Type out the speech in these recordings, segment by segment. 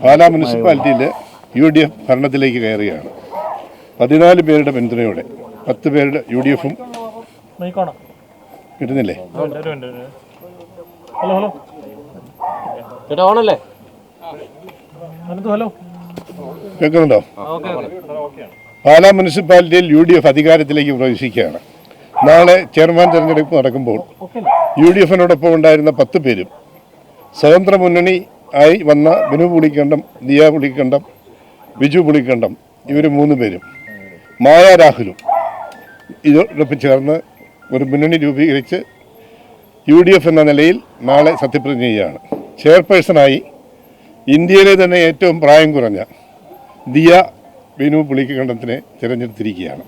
പാലാ മുനിസിപ്പാലിറ്റിയിൽ U D F ഭരണത്തിലേക്ക് കയറുകയാണ്. പതിനാല് പേരുടെ പിന്തുണയോടെ പത്ത് പേരുടെ യു ഡി എഫും കിട്ടുന്നില്ലേ ഹലോ ഹലോ. ചേട്ടാ ഓണല്ലേ? ഹലോ. കേൾക്കുന്നുണ്ടോ? ഓക്കെ പാലാ മുനിസിപ്പാലിറ്റിയിൽ യു ഡി എഫ് അധികാരത്തിലേക്ക് പ്രവേശിക്കുകയാണ്. നാളെ ചെയർമാൻ തെരഞ്ഞെടുപ്പ് നടക്കുമ്പോൾ ഓക്കെ യു ഡി എഫിനോടൊപ്പം ഉണ്ടായിരുന്ന പത്ത് പേരും സ്വതന്ത്ര മുന്നണി ആയി വന്ന ബിനു പുളിക്കണ്ടം ദിയ പുളിക്കണ്ടം ബിജു പുളിക്കണ്ടം ഇവർ മൂന്ന് പേരും. മായ രാഹുലും. ഇതോടൊപ്പം ചേർന്ന് ഒരു മുന്നണി രൂപീകരിച്ച് യു ഡി എഫ് എന്ന നിലയിൽ നാളെ സത്യപ്രതിജ്ഞ ചെയ്യുകയാണ് ചെയർപേഴ്സണായി ഇന്ത്യയിലെ തന്നെ ഏറ്റവും പ്രായം കുറഞ്ഞ ദിയ ബിനു പുളിക്കണ്ടത്തിനെ തിരഞ്ഞെടുത്തിരിക്കുകയാണ്.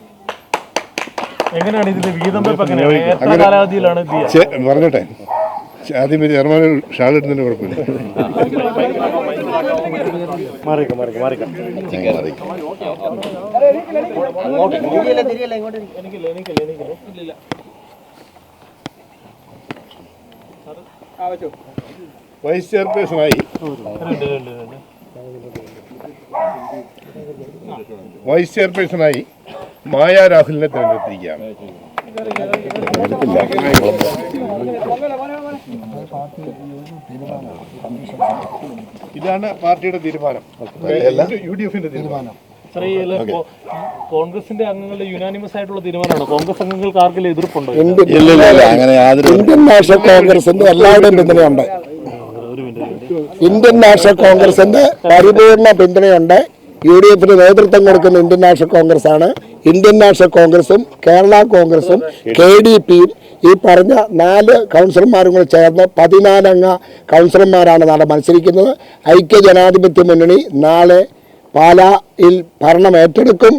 പറഞ്ഞോട്ടെ. ആദ്യം ചെയർമാൻ ഷാൾ ഇടുന്നതിന് കുഴപ്പമില്ല. മാറിക്കാം മാറിക്കാം മാറിക്കാം. വൈസ് ചെയർപേഴ്സണായി. വൈസ് ചെയർപേഴ്സണായി മായ രാഹുലിനെ തിരഞ്ഞെടുത്തിരിക്കുകയാണ്. ഇതാണ് പാർട്ടിയുടെ തീരുമാനം. യു ഡി എഫിന്റെ തീരുമാനം. കോൺഗ്രസിന്റെ അംഗങ്ങളുടെ യുനാനിമസ് ആയിട്ടുള്ള തീരുമാനമാണ്? കോൺഗ്രസ് അംഗങ്ങൾക്ക് ആർക്കെങ്കിലും എതിർപ്പുണ്ടോ ഇല്ല ഇല്ല ഇല്ല അങ്ങനെ യാതൊരു ഇന്ത്യൻ നാഷണൽ കോൺഗ്രസിന്റെ എല്ലാവരുടെയും പിന്തുണയുണ്ട്. ഇന്ത്യൻ നാഷണൽ കോൺഗ്രസിന്റെ പരിപൂർണ പിന്തുണയുണ്ട്. യു ഡി എഫിന് നേതൃത്വം കൊടുക്കുന്ന ഇന്ത്യൻ നാഷണൽ കോൺഗ്രസ് ആണ് ഇന്ത്യൻ നാഷണൽ കോൺഗ്രസും കേരള കോൺഗ്രസും കെ ഡി പിയും ഈ പറഞ്ഞ നാല് കൗൺസിലർമാരും കൂടെ ചേർന്ന് പതിനാലംഗ കൗൺസിലർമാരാണ് നാളെ മത്സരിക്കുന്നത്. ഐക്യ ജനാധിപത്യ മുന്നണി നാളെ പാലായിൽ ഭരണം ഏറ്റെടുക്കും.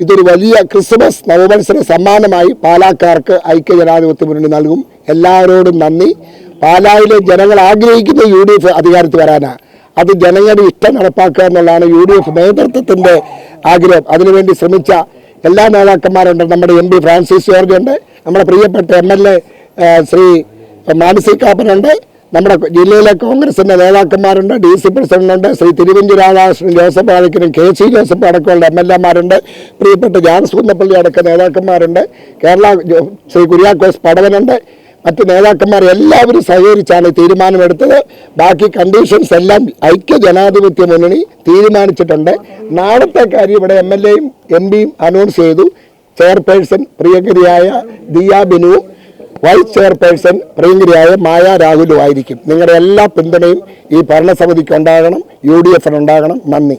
ഇതൊരു വലിയ ക്രിസ്മസ് നവമത്സര സമ്മാനമായി പാലാക്കാർക്ക് ഐക്യ ജനാധിപത്യ മുന്നണി നൽകും. എല്ലാവരോടും നന്ദി. പാലായിലെ ജനങ്ങൾ ആഗ്രഹിക്കുന്ന യു ഡി എഫ് അധികാരത്തിൽ വരാനാണ്. അത് ജനങ്ങളുടെ ഇഷ്ടം നടപ്പാക്കുക എന്നുള്ളതാണ് യു ഡി എഫ് നേതൃത്വത്തിന്റെ ആഗ്രഹം. അതിനുവേണ്ടി ശ്രമിച്ച എല്ലാ നേതാക്കന്മാരുണ്ട്. നമ്മുടെ എം പി ഫ്രാൻസിസ് ജോർജ് ഉണ്ട്. നമ്മുടെ പ്രിയപ്പെട്ട എം എൽ എ ശ്രീ മാനസി കാപ്പനുണ്ട് നമ്മുടെ ജില്ലയിലെ കോൺഗ്രസിന്റെ നേതാക്കന്മാരുണ്ട്. ഡി സി പ്രസിഡന്റുണ്ട്. ശ്രീ തിരുവഞ്ചി രാധാകൃഷ്ണൻ ജോസഫ് അടക്കനും കെ സി ജോസഫ് അടക്കമുള്ള എം എൽ എമാരുണ്ട്. പ്രിയപ്പെട്ട ജാനസ് കുന്നപ്പള്ളി അടക്കം നേതാക്കന്മാരുണ്ട്. കേരള ശ്രീ കുര്യാക്കോസ് പടവനുണ്ട്. മറ്റ് നേതാക്കന്മാർ എല്ലാവരും സഹകരിച്ചാണ് തീരുമാനമെടുത്തത്. ബാക്കി കണ്ടീഷൻസ് എല്ലാം ഐക്യ ജനാധിപത്യ മുന്നണി തീരുമാനിച്ചിട്ടുണ്ട്. നാളത്തെ കാര്യം ഇവിടെ എം എൽ എയും എം പിയും അനൗൺസ് ചെയ്തു. ചെയർപേഴ്സൺ പ്രിയങ്കരിയായ ദിയ ബിനുവും വൈസ് ചെയർപേഴ്സൺ പ്രിയങ്കരിയായ മായ രാഹുലും ആയിരിക്കും. നിങ്ങളുടെ എല്ലാ പിന്തുണയും ഈ ഭരണസമിതിക്ക് ഉണ്ടാകണം യു ഡി എഫിനുണ്ടാകണം നന്ദി.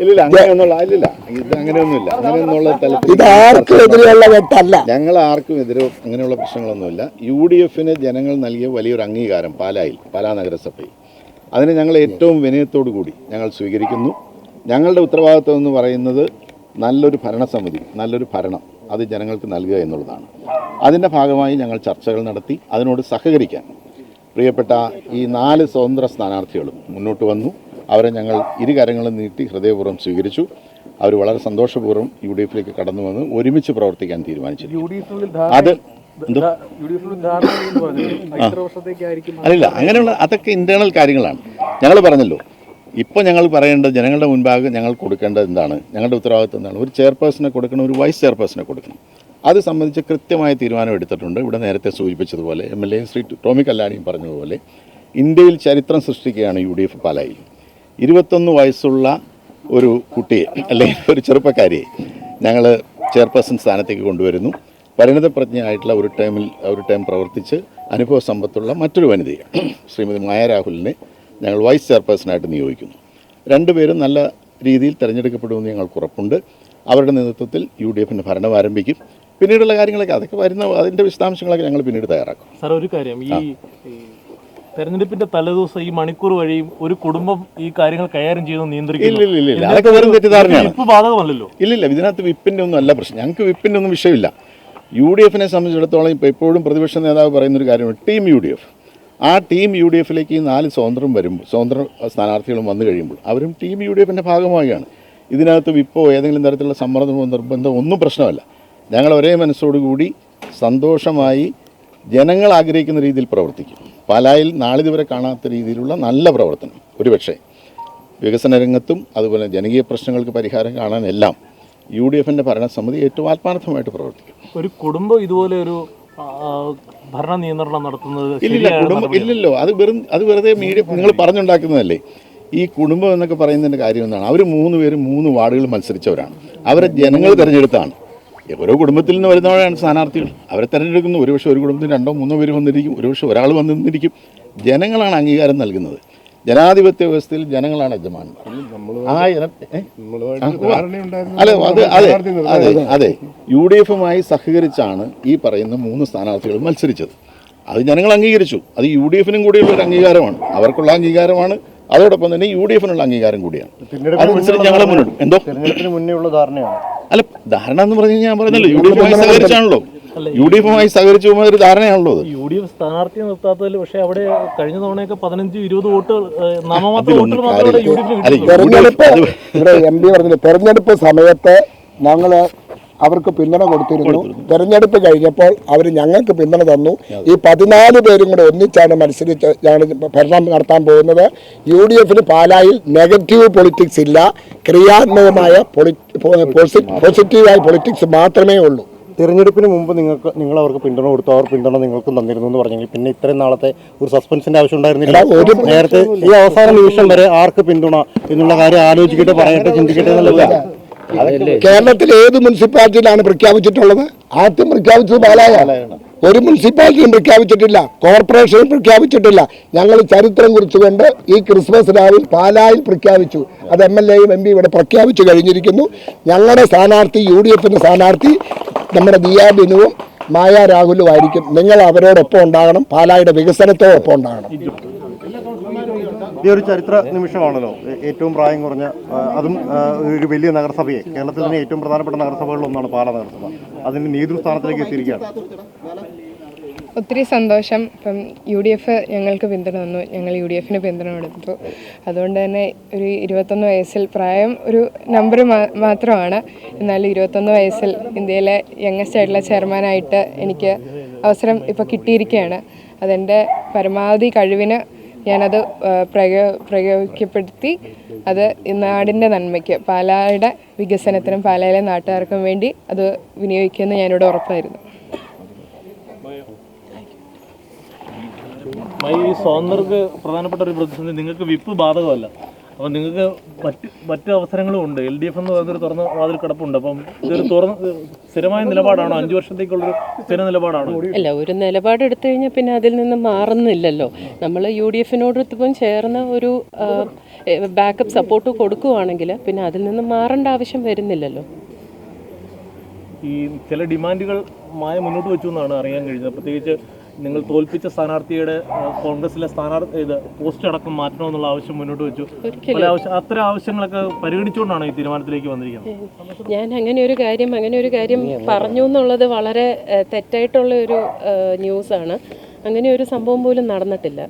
ഇല്ലില്ല അങ്ങനെയൊന്നുള്ള ഇല്ലില്ല. ഇത് അങ്ങനെയൊന്നുമില്ല. അങ്ങനെയൊന്നുള്ള തലത്തിൽ ഇത് ആർക്കും എതിരെയുള്ള വെട്ടല്ല. ഞങ്ങൾ ആർക്കും എതിരെ അങ്ങനെയുള്ള പ്രശ്നങ്ങളൊന്നുമില്ല. യു ഡി എഫിന് ജനങ്ങൾ നൽകിയ വലിയൊരു അംഗീകാരം പാലായിൽ പാലാ നഗരസഭയിൽ. അതിന് ഞങ്ങൾ ഏറ്റവും വിനയത്തോടു കൂടി ഞങ്ങൾ സ്വീകരിക്കുന്നു. ഞങ്ങളുടെ ഉത്തരവാദിത്വം എന്ന് പറയുന്നത് നല്ലൊരു ഭരണസമിതി നല്ലൊരു ഭരണം അത് ജനങ്ങൾക്ക് നൽകുക എന്നുള്ളതാണ്. അതിന്റെ ഭാഗമായി ഞങ്ങൾ ചർച്ചകൾ നടത്തി അതിനോട് സഹകരിക്കാൻ പ്രിയപ്പെട്ട ഈ നാല് സ്വതന്ത്ര സ്ഥാനാർത്ഥികളും മുന്നോട്ട് വന്നു. അവരെ ഞങ്ങൾ ഇരുകരങ്ങളും നീട്ടി ഹൃദയപൂർവം സ്വീകരിച്ചു. അവർ വളരെ സന്തോഷപൂർവം യു ഡി എഫിലേക്ക് കടന്നു വന്ന് ഒരുമിച്ച് പ്രവർത്തിക്കാൻ തീരുമാനിച്ചു അത് അല്ല അങ്ങനെയുള്ള അതൊക്കെ ഇന്റേണൽ കാര്യങ്ങളാണ്. ഞങ്ങൾ പറഞ്ഞല്ലോ ഇപ്പോൾ ഞങ്ങൾ പറയേണ്ടത് ജനങ്ങളുടെ മുൻപാകെ ഞങ്ങൾ കൊടുക്കേണ്ടത് എന്താണ്? ഞങ്ങളുടെ ഉത്തരവാദിത്വം എന്താണ്? ഒരു ചെയർപേഴ്സനെ കൊടുക്കണം ഒരു വൈസ് ചെയർപേഴ്സനെ കൊടുക്കണം. അത് സംബന്ധിച്ച് കൃത്യമായ തീരുമാനം എടുത്തിട്ടുണ്ട്. ഇവിടെ നേരത്തെ സൂചിപ്പിച്ചതുപോലെ M L A Shri Tommy കല്ലാണിയും പറഞ്ഞതുപോലെ ഇന്ത്യയിൽ ചരിത്രം സൃഷ്ടിക്കുകയാണ് യു ഡി എഫ് പാലായിൽ. ഇരുപത്തൊന്ന് വയസ്സുള്ള ഒരു കുട്ടിയെ അല്ലെങ്കിൽ ഒരു ചെറുപ്പക്കാരിയെ ഞങ്ങൾ ചെയർപേഴ്സൺ സ്ഥാനത്തേക്ക് കൊണ്ടുവരുന്നു. പരിണിതപ്രജ്ഞയായിട്ടുള്ള ഒരു ടൈമിൽ ഒരു ടൈം പ്രവർത്തിച്ച് അനുഭവ സമ്പത്തുള്ള മറ്റൊരു വനിതയെ ശ്രീമതി മായ രാഹുലിനെ ഞങ്ങൾ വൈസ് ചെയർപേഴ്സണായിട്ട് നിയോഗിക്കുന്നു. രണ്ടുപേരും നല്ല രീതിയിൽ തിരഞ്ഞെടുക്കപ്പെടുമെന്ന് ഞങ്ങൾക്ക് ഉറപ്പുണ്ട്. അവരുടെ നേതൃത്വത്തിൽ യു ഡി എഫിന്റെ ഭരണം ആരംഭിക്കും. പിന്നീടുള്ള കാര്യങ്ങളൊക്കെ അതൊക്കെ വരുന്ന അതിന്റെ വിശദാംശങ്ങളൊക്കെ ഞങ്ങൾ പിന്നീട് തയ്യാറാക്കും. സാർ ഒരു കാര്യം. ഈ ഈ തെരഞ്ഞെടുപ്പിന്റെ തലേദിവസം ഈ മണിക്കൂർ വഴിയും ഒരു കുടുംബം ഈ കാര്യങ്ങൾ കൈകാര്യം ചെയ്ത് ഇല്ല അതൊക്കെ വെറും തെറ്റിദ്ധാരണയാണ്. ബാധകമല്ലല്ലോ. ഇല്ലില്ല ഇതിനകത്ത് വിപ്പിന്റെ ഒന്നും അല്ല പ്രശ്നം. ഞങ്ങൾക്ക് വിപ്പിന്റെ ഒന്നും വിഷയമില്ല. യു ഡി എഫിനെ സംബന്ധിച്ചിടത്തോളം ഇപ്പോൾ എപ്പോഴും പ്രതിപക്ഷ നേതാവ് പറയുന്ന ഒരു കാര്യമാണ് ടീം യു ഡി എഫ് ആ ടീം യു ഡി എഫിലേക്ക് ഈ നാല് സ്വതന്ത്രം വരുമ്പോൾ സ്വതന്ത്ര സ്ഥാനാർത്ഥികളും വന്നു കഴിയുമ്പോൾ അവരും ടീം യു ഡി എഫിന്റെ ഭാഗമാവുകയാണ്. ഇതിനകത്ത് വിപ്പോ ഏതെങ്കിലും തരത്തിലുള്ള സമ്മർദ്ദമോ നിർബന്ധമോ ഒന്നും പ്രശ്നമല്ല. ഞങ്ങൾ ഒരേ മനസ്സോടുകൂടി സന്തോഷമായി ജനങ്ങൾ ആഗ്രഹിക്കുന്ന രീതിയിൽ പ്രവർത്തിക്കും. പാലായിൽ നാളിതുവരെ കാണാത്ത രീതിയിലുള്ള നല്ല പ്രവർത്തനം. ഒരുപക്ഷെ വികസന രംഗത്തും അതുപോലെ ജനകീയ പ്രശ്നങ്ങൾക്ക് പരിഹാരം കാണാനെല്ലാം യു ഡി എഫിന്റെ ഭരണസമിതി ഏറ്റവും ആത്മാർത്ഥമായിട്ട് പ്രവർത്തിക്കും. ഒരു കുടുംബം ഇതുപോലെ ഒരു ഭരണ നിയന്ത്രണം നടത്തുന്നത് ഇല്ലില്ല കുടുംബം ഇല്ലല്ലോ. അത് വെറും അത് വെറുതെ മീഡിയ നിങ്ങൾ പറഞ്ഞുണ്ടാക്കുന്നതല്ലേ? ഈ കുടുംബം എന്നൊക്കെ പറയുന്നതിന്റെ കാര്യം എന്താണ്? അവർ മൂന്ന് പേരും മൂന്ന് വാർഡുകൾ മത്സരിച്ചവരാണ്. അവരെ ജനങ്ങൾ തിരഞ്ഞെടുത്താണ്. ഓരോ കുടുംബത്തിൽ നിന്ന് വരുന്നവരാണ് സ്ഥാനാർത്ഥികൾ. അവരെ തിരഞ്ഞെടുക്കുന്ന. ഒരുപക്ഷെ ഒരു കുടുംബത്തിൽ രണ്ടോ മൂന്നോ പേര് വന്നിരിക്കും. ഒരുപക്ഷെ ഒരാൾ വന്നിരിക്കും. ജനങ്ങളാണ് അംഗീകാരം നൽകുന്നത്. ജനാധിപത്യ വ്യവസ്ഥയിൽ ജനങ്ങളാണ് യജമാനന്മാർ. ആ അല്ല അത് അതെ അതെ അതെ യു ഡി എഫുമായി സഹകരിച്ചാണ് ഈ പറയുന്ന മൂന്ന് സ്ഥാനാർത്ഥികൾ മത്സരിച്ചത്. അത് ജനങ്ങൾ അംഗീകരിച്ചു. അത് യു ഡി എഫിനും കൂടിയുള്ള ഒരു അംഗീകാരമാണ്. അവർക്കുള്ള അംഗീകാരമാണ്. അതോടൊപ്പം തന്നെ യു ഡി എഫിനുള്ള അംഗീകാരം കൂടിയാണ് അതനുസരിച്ച് ഞങ്ങൾ മുന്നോട്ട്. എന്തോ? തെരഞ്ഞെടുപ്പിന് മുന്നേ ഉള്ള ധാരണയാണ്. അല്ല ധാരണ എന്ന് പറഞ്ഞു ഞാൻ പറഞ്ഞല്ലോ യു ഡി എഫുമായി സഹകരിച്ചാണല്ലോ. യു ഡി എഫുമായി സഹകരിച്ചു പോകുന്ന ഒരു ധാരണയാണല്ലോ അത്. യു ഡി എഫ് സ്ഥാനാർത്ഥിയെ നിർത്താത്തതിൽ പക്ഷേ അവിടെ കഴിഞ്ഞ തവണയൊക്കെ പതിനഞ്ച് ഇരുപത് വോട്ട് നാമമാത്രം വോട്ടുകൾ മാത്രമേ യു ഡി എഫിന് അല്ല, കിട്ടിയിട്ടുള്ളൂ തെരഞ്ഞെടുപ്പ് ഇവിടെ എം പി പറഞ്ഞില്ല തെരഞ്ഞെടുപ്പ് സമയത്ത് ഞങ്ങൾ അവർക്ക് പിന്തുണ കൊടുത്തിരുന്നു. തെരഞ്ഞെടുപ്പ് കഴിഞ്ഞപ്പോൾ അവർ ഞങ്ങൾക്ക് പിന്തുണ തന്നു. ഈ പതിനാല് പേരും കൂടെ ഒന്നിച്ചാണ് മത്സരിച്ച് ഞങ്ങൾ ഭരണം നടത്താൻ പോകുന്നത്. യു ഡി എഫിന് പാലായിൽ നെഗറ്റീവ് പൊളിറ്റിക്സ് ഇല്ല. ക്രിയാത്മകമായ പോസിറ്റീവായ പൊളിറ്റിക്സ് മാത്രമേ ഉള്ളൂ. തിരഞ്ഞെടുപ്പിന് മുമ്പ് നിങ്ങൾക്ക് നിങ്ങൾ അവർക്ക് പിന്തുണ കൊടുത്തു. അവർ പിന്തുണ നിങ്ങൾക്ക് തന്നിരുന്നു എന്ന് പറഞ്ഞെങ്കിൽ പിന്നെ ഇത്രയും നാളത്തെ ഒരു സസ്പെൻസിന്റെ ആവശ്യം ഉണ്ടായിരുന്നില്ല. ഒരു- നേരത്തെ ഈ അവസാന നിമിഷം വരെ ആർക്ക് പിന്തുണ എന്നുള്ള കാര്യം ആലോചിക്കട്ടെ പറയട്ടെ ചിന്തിക്കട്ടെ എന്നുള്ളതല്ല കേരളത്തിൽ ഏത് മുനിസിപ്പാലിറ്റിയിലാണ് പ്രഖ്യാപിച്ചിട്ടുള്ളത്? ആദ്യം പ്രഖ്യാപിച്ചത് പാലായ ഒരു മുനിസിപ്പാലിറ്റിയും പ്രഖ്യാപിച്ചിട്ടില്ല. കോർപ്പറേഷനും പ്രഖ്യാപിച്ചിട്ടില്ല. ഞങ്ങൾ ചരിത്രം കുറിച്ചുകൊണ്ട് ഈ ക്രിസ്മസ് രാവിൽ പാലായിൽ പ്രഖ്യാപിച്ചു. അത് എം എൽ എയും എം പി ഇവിടെ പ്രഖ്യാപിച്ചു കഴിഞ്ഞിരിക്കുന്നു. ഞങ്ങളുടെ സ്ഥാനാർത്ഥി യു ഡി എഫിന്റെ സ്ഥാനാർത്ഥി നമ്മുടെ ദിയാ ബിനുവും മായ രാഹുലും ആയിരിക്കും. നിങ്ങൾ അവരോടൊപ്പം ഉണ്ടാകണം. പാലായുടെ വികസനത്തോടൊപ്പം ഉണ്ടാകണം. ഈ ഒരു ചരിത്ര നിമിഷമാണല്ലോ ഏറ്റവും പ്രായം കുറഞ്ഞ അതും ഒരു വലിയ നഗരസഭയെ കേരളത്തിൽ തന്നെ ഏറ്റവും പ്രധാനപ്പെട്ട നഗരസഭകളിൽ ഒന്നാണ് പാല നഗരസഭ. അതിന്റെ നേതൃസ്ഥാനത്തിലേക്ക് എത്തിയിരിക്കുകയാണ്. ഒത്തിരി സന്തോഷം. ഇപ്പം യു ഡി എഫ് ഞങ്ങൾക്ക് പിന്തുണ തന്നു. ഞങ്ങൾ യു ഡി എഫിന് പിന്തുണ കൊടുത്തു. അതുകൊണ്ട് തന്നെ ഒരു ഇരുപത്തൊന്ന് വയസ്സിൽ പ്രായം ഒരു നമ്പർ മാത്രമാണ്. എന്നാലും ഇരുപത്തൊന്ന് വയസ്സിൽ ഇന്ത്യയിലെ യങ്ങസ്റ്റ് ആയിട്ടുള്ള ചെയർമാനായിട്ട് എനിക്ക് അവസരം ഇപ്പോൾ കിട്ടിയിരിക്കുകയാണ്. അതെന്റെ പരമാവധി കഴിവിന് ഞാനത് പ്രയോ പ്രയോഗിക്കപ്പെടുത്തി. അത് നാടിന്റെ നന്മയ്ക്ക് പാലായുടെ വികസനത്തിനും പാലായിലെ നാട്ടുകാർക്കും വേണ്ടി അത് വിനിയോഗിക്കുമെന്ന് ഞാനിവിടെ ഉറപ്പായിരുന്നു. ഈ സ്വതന്ത്രർക്ക് പ്രധാനപ്പെട്ട ഒരു പ്രതിസന്ധി നിങ്ങൾക്ക് വിപ്പ് ബാധകമല്ല. അപ്പം നിങ്ങൾക്ക് മറ്റ് മറ്റു അവസരങ്ങളും ഉണ്ട്. എൽ ഡി എഫ് എന്ന് പറയുന്നൊരു തുറന്ന വാതിൽ കിടപ്പുണ്ട്. അപ്പം ഇതൊരു തുറന്ന് സ്ഥിരമായ നിലപാടാണോ? അഞ്ചു വർഷത്തേക്കുള്ളൊരു സ്ഥിര നിലപാടാണോ? അല്ല ഒരു നിലപാട് എടുത്തു കഴിഞ്ഞാൽ പിന്നെ അതിൽ നിന്ന് മാറുന്നില്ലല്ലോ. നമ്മൾ യു ഡി എഫിനോട് ഇപ്പം ചേർന്ന ഒരു ബാക്കപ്പ് സപ്പോർട്ട് കൊടുക്കുവാണെങ്കിൽ പിന്നെ അതിൽ നിന്ന് മാറേണ്ട ആവശ്യം വരുന്നില്ലല്ലോ. ഈ ചില ഡിമാൻഡുകൾ മായ മുന്നോട്ട് വെച്ചു എന്നാണ് അറിയാൻ കഴിഞ്ഞത്. പ്രത്യേകിച്ച് നിങ്ങൾ തോൽപ്പിച്ച സ്ഥാനാർത്ഥിയുടെ കോൺഗ്രസിലെ സ്ഥാനാർത്ഥി ഇത് പോസ്റ്റ് അടക്കം മാറ്റണമെന്നുള്ള ആവശ്യം മുന്നോട്ട് വെച്ചു. പല ആവശ്യം അത്ര ആവശ്യങ്ങളൊക്കെ പരിഗണിച്ചുകൊണ്ടാണ് ഈ തീരുമാനത്തിലേക്ക് വന്നിരിക്കുന്നത്. ഞാൻ അങ്ങനെ ഒരു കാര്യം അങ്ങനെ ഒരു കാര്യം പറഞ്ഞു എന്നുള്ളത് വളരെ തെറ്റായിട്ടുള്ള ഒരു ന്യൂസാണ്. അങ്ങനെ ഒരു സംഭവം പോലും നടന്നിട്ടില്ല.